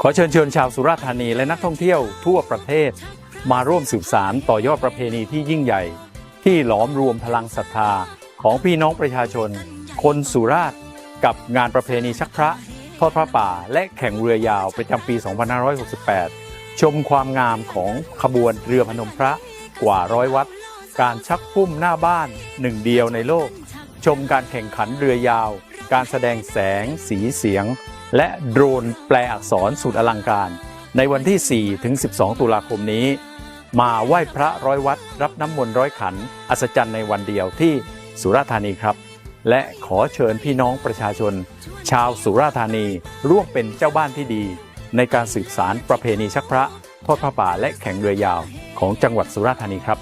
ขอเชิญชวนชาวสุราษฎร์ธานีและนักท่องเที่ยวทั่วประเทศ มาร่วมสืบสารต่อยอดประเพณีที่ยิ่งใหญ่ ที่หลอมรวมพลังศรัทธาของพี่น้องประชาชน คนสุราษฎร์กับงานประเพณีชักพระทอดพระป่า และแข่งเรือยาวประจำปี 2568 ชมความงามของขบวนเรือพนมพระกว่าร้อยวัด การชักพุ่มหน้าบ้านหนึ่งเดียวในโลก ชมการแข่งขันเรือยาว การแสดงแสงสีเสียง และโดรนแปลอักษรสุดอลังการ ในวันที่ 4 ถึง 12 ตุลาคมนี้ มาไหว้พระร้อยวัด รับน้ำมนต์ร้อยขัน อัศจรรย์ในวันเดียวที่สุราษฎร์ธานีครับ และขอเชิญพี่น้องประชาชน ชาวสุราษฎร์ธานีร่วมเป็นเจ้าบ้านที่ดี ในการสืบสารประเพณีชักพระทอดพระป่าและแข่งเรือยาวของจังหวัดสุราษฎร์ธานีครับ